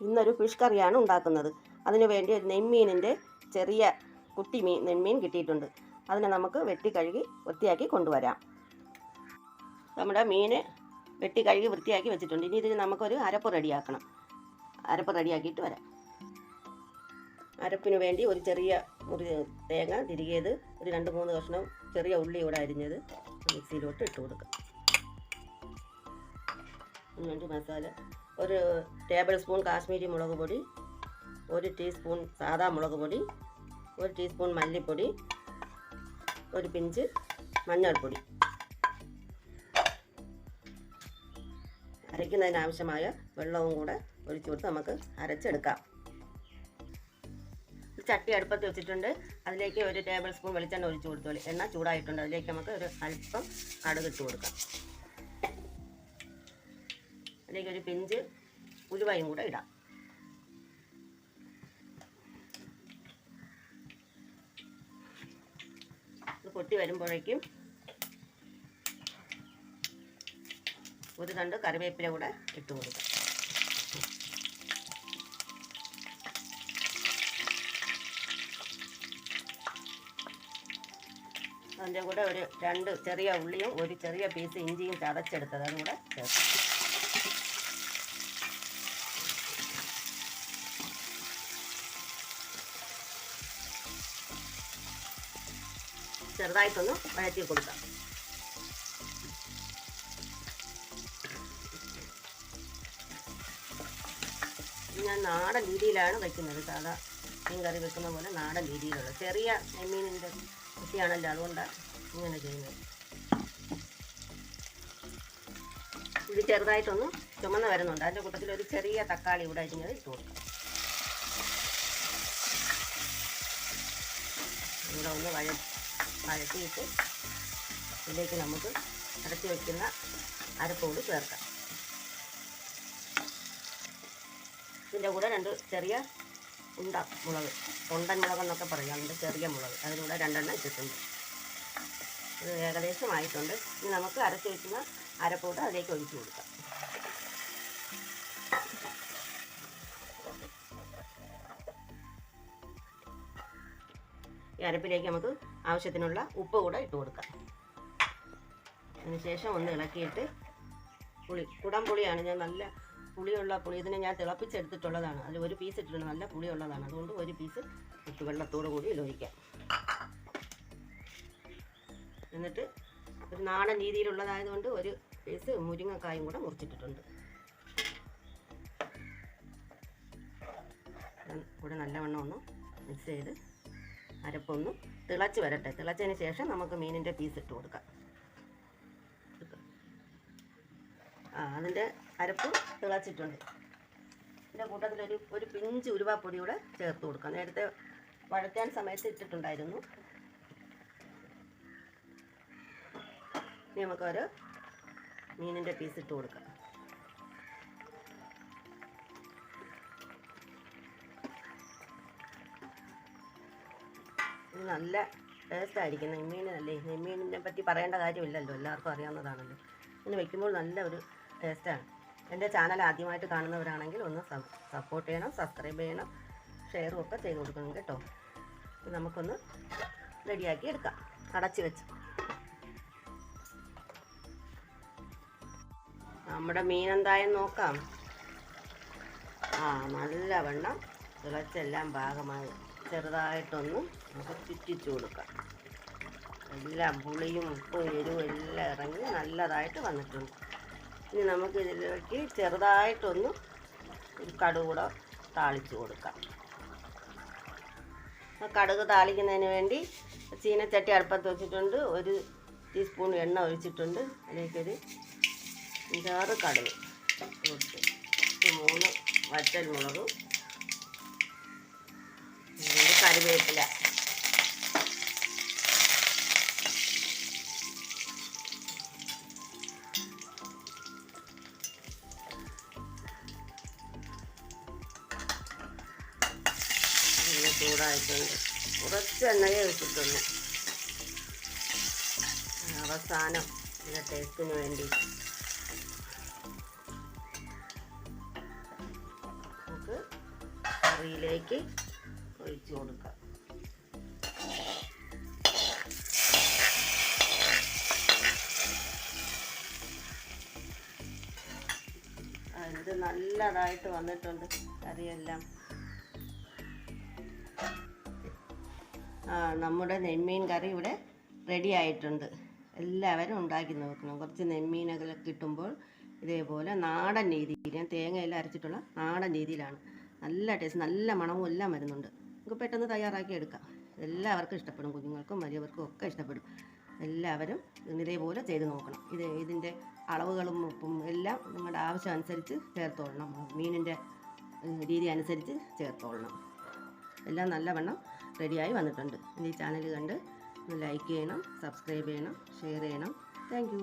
ഇന്നൊരു ഫിഷ് കറിയാണ് ഉണ്ടാക്കുന്നത്. അതിനു വേണ്ടി ഒരു നെമ്മീനിന്റെ ചെറിയ കുട്ടി മീൻ നെമ്മീൻ കിട്ടിയിട്ടുണ്ട്. അതിനെ നമുക്ക് വെട്ടി കഴുകി വൃത്തിയാക്കി കൊണ്ടുവരാം. നമ്മുടെ മീൻ വെട്ടി കഴുകി വൃത്തിയാക്കി വെച്ചിട്ടുണ്ട്. ഇനി ഇതിന് നമുക്കൊരു അരപ്പ് റെഡിയാക്കണം. അരപ്പ് റെഡിയാക്കിയിട്ട് വരാം. അരപ്പിന് വേണ്ടി ഒരു ചെറിയ മുറി തേങ്ങ തിരികേത് ഒരു രണ്ട് മൂന്ന് കഷ്ണം ചെറിയ ഉള്ളി ഇവിടെ അരിഞ്ഞത് മിക്സിയിലോട്ട് ഇട്ട് കൊടുക്കാം. അതിന് മസാല ഒരു ടേബിൾ സ്പൂൺ കാശ്മീരി മുളക് പൊടി ഒരു ടീസ്പൂൺ സാദാ മുളക് പൊടി ഒരു ടീസ്പൂൺ മല്ലിപ്പൊടി ഒരു പിഞ്ച് മഞ്ഞൾപ്പൊടി. അരയ്ക്കുന്നതിന് ആവശ്യമായ വെള്ളവും കൂടെ ഒഴിച്ചു കൊടുത്ത് നമുക്ക് അരച്ചെടുക്കാം. ചട്ടി അടുപ്പത്ത് വെച്ചിട്ടുണ്ട്. അതിലേക്ക് ഒരു ടേബിൾ സ്പൂൺ വെളിച്ചെണ്ണ ഒഴിച്ചു കൊടുത്തോളി എണ്ണ ചൂടായിട്ടുണ്ട്. അതിലേക്ക് നമുക്ക് ഒരു അല്പം കടുക് ഇട്ട് കൊടുക്കാം. അതിലേക്ക് ഒരു പിഞ്ച് ഉലുവയും കൂടെ ഇടാം. ഇത് പൊട്ടി വരുമ്പോഴേക്കും ഒരു തണ്ട് കറിവേപ്പില കൂടെ ഇട്ട് കൊടുക്കാം. അതിന്റെ കൂടെ ഒരു രണ്ട് ചെറിയ ഉള്ളിയും ഒരു ചെറിയ പീസ് ഇഞ്ചിയും ചതച്ചെടുത്തത് അതും കൂടെ ചേർക്കാം. ചെറുതായിട്ടൊന്ന് വഴറ്റി കൊടുക്കാം. ഞാൻ നാടൻ രീതിയിലാണ് വയ്ക്കുന്നത്. സാധാ മീൻ കറി വെക്കുന്ന പോലെ നാടൻ രീതിയിലുള്ള ചെറിയ നെമ്മീനിന്റെ കുട്ടിയാണല്ലോ അതുകൊണ്ടാണ് ഇങ്ങനെ ചെയ്യുന്നത്. ഇത് ചെറുതായിട്ടൊന്ന് ചുമന്ന് വരുന്നുണ്ട്. അതിന്റെ കൂട്ടത്തിൽ ഒരു ചെറിയ തക്കാളി ഇവിടെ ഇങ്ങനെ ഇട്ട് കൊടുക്കാം. ഇവിടെ ഒന്ന് വഴ വഴറ്റിയിട്ട് ഇതിലേക്ക് നമുക്ക് അടച്ചു വയ്ക്കുന്ന അരപ്പോട് ചേർക്കാം. ഇതിന്റെ കൂടെ രണ്ട് ചെറിയ ഉണ്ട മുളക് തൊണ്ടൻ മുളക് എന്നൊക്കെ പറയാം. അതിന്റെ ചെറിയ മുളക്. അതിലൂടെ രണ്ടെണ്ണം ഇട്ടിട്ടുണ്ട്. ഇത് ഏകദേശം ആയിട്ടുണ്ട് ഇനി നമുക്ക് അരച്ചു വയ്ക്കുന്ന അരപ്പോട്ട് അതിലേക്ക് ഒഴിച്ചു കൊടുക്കാം. ഈ അരപ്പിലേക്ക് നമുക്ക് ആവശ്യത്തിനുള്ള ഉപ്പ് കൂടെ ഇട്ട് കൊടുക്കാം. അതിനുശേഷം ഒന്ന് ഇളക്കിയിട്ട് പുളി കുടം പുളിയാണ്. ഞാൻ നല്ല പുളിയുള്ള പുളി ഇതിനെ ഞാൻ തിളപ്പിച്ചെടുത്തിട്ടുള്ളതാണ്. അതിൽ ഒരു പീസ് ഇട്ടിട്ടുണ്ട് നല്ല പുളിയുള്ളതാണ്. അതുകൊണ്ട് ഒരു പീസ് ഇട്ട് വെള്ളത്തോടു കൂടി ലോഹിക്കാം എന്നിട്ട് ഒരു നാടൻ രീതിയിലുള്ളതായതുകൊണ്ട് ഒരു പീസ് മുരിങ്ങക്കായും കൂടെ മുറിച്ചിട്ടിട്ടുണ്ട്. കൂടെ നല്ലവണ്ണം ഒന്ന് മിക്സ് ചെയ്ത് അരപ്പൊന്ന് തിളച്ച് വരട്ടെ. തിളച്ചതിന് ശേഷം നമുക്ക് മീനിന്റെ പീസ് ഇട്ട് കൊടുക്കാം. ആ അതിന്റെ അരപ്പ് തിളച്ചിട്ടുണ്ട്. ഇതിന്റെ കൂട്ടത്തിൽ ഒരു പിഞ്ച് ഉരുവാപ്പൊടി കൂടെ ചേർത്ത് കൊടുക്കാം. നേരത്തെ വഴറ്റാൻ സമയത്ത് ഇട്ടിട്ടുണ്ടായിരുന്നു. ഇനി നമുക്കൊരു മീനിന്റെ പീസ് ഇട്ട് കൊടുക്കാം. ഇത് നല്ല ടേസ്റ്റ് ആയിരിക്കും നെമ്മീനല്ലേ നെമ്മീനിനെ പറ്റി പറയേണ്ട കാര്യമില്ലല്ലോ. എല്ലാവർക്കും അറിയാവുന്നതാണല്ലോ. ഇങ്ങനെ വെക്കുമ്പോൾ നല്ല ഒരു ടേസ്റ്റാണ്. എന്റെ ചാനൽ ആദ്യമായിട്ട് കാണുന്നവരാണെങ്കിൽ ഒന്ന് സപ്പോർട്ട് ചെയ്യണം സബ്സ്ക്രൈബ് ചെയ്യണം ഷെയറും ഒക്കെ ചെയ്ത് കൊടുക്കണം കേട്ടോ. നമുക്കൊന്ന് റെഡിയാക്കി എടുക്കാം. അടച്ച് വെച്ച്. നമ്മുടെ മീൻ എന്തായാലും നോക്കാം. ആ നല്ലവണ്ണം തിളച്ചെല്ലാം ഭാഗമായി ചെറുതായിട്ടൊന്ന് നമുക്ക് ചുറ്റിച്ചു കൊടുക്കാം. എല്ലാം പുളിയും ഉപ്പും എരിവും എല്ലാം ഇറങ്ങി നല്ലതായിട്ട് വന്നിട്ടുണ്ട്. ഇനി നമുക്ക് ഇതിലേക്ക് ചെറുതായിട്ടൊന്ന് ഒരു കൂടെ താളിച്ച് കൊടുക്കാം. കടുക് താളിക്കുന്നതിന് വേണ്ടി ചീനച്ചട്ടി അടുപ്പത്ത് വെച്ചിട്ടുണ്ട്. ഒരു ടീസ്പൂൺ എണ്ണ ഒഴിച്ചിട്ടുണ്ട്. അതിലേക്കൊരു അഞ്ചാറ് കടുക് കൊടുത്ത് മൂന്ന് വറ്റൽ മുളകും ഒരു കറിവേപ്പില ചൂടായിട്ടുണ്ട്. കുറച്ച് എണ്ണയെ ഒഴിച്ചിട്ടുള്ളൂ അവസാനം ഇതിന്റെ ടേസ്റ്റിന് വേണ്ടി. നമുക്ക് കറിയിലേക്ക് ഒഴിച്ചു കൊടുക്കാം. നല്ലതായിട്ട് വന്നിട്ടുണ്ട് കറിയെല്ലാം. നമ്മുടെ നെമ്മീൻ കറി ഇവിടെ റെഡി ആയിട്ടുണ്ട്. എല്ലാവരും ഉണ്ടാക്കി നോക്കണം. കുറച്ച് നെമ്മീനൊക്കെ കിട്ടുമ്പോൾ ഇതേപോലെ നാടൻ രീതിയിൽ ഞാൻ തേങ്ങയെല്ലാം അരച്ചിട്ടുള്ള നാടൻ രീതിയിലാണ്. നല്ല ടേസ്റ്റ് നല്ല മണവും എല്ലാം വരുന്നുണ്ട്. നമുക്ക് പെട്ടെന്ന് തയ്യാറാക്കി എടുക്കാം. എല്ലാവർക്കും ഇഷ്ടപ്പെടും. കുഞ്ഞുങ്ങൾക്കും വലിയവർക്കും ഒക്കെ ഇഷ്ടപ്പെടും. എല്ലാവരും ഇതേപോലെ ചെയ്ത് നോക്കണം. ഇത് ഇതിന്റെ അളവുകളും ഉപ്പും എല്ലാം നിങ്ങളുടെ ആവശ്യം അനുസരിച്ച് ചേർത്തോളണം. മീനിന്റെ രീതി അനുസരിച്ച് ചേർത്തോളണം. എല്ലാം നല്ലവണ്ണം റെഡിയായി വന്നിട്ടുണ്ട്. എന്റെ ഈ ചാനൽ കണ്ട് ഒന്ന് ലൈക്ക് ചെയ്യണം സബ്സ്ക്രൈബ് ചെയ്യണം ഷെയർ ചെയ്യണം. താങ്ക്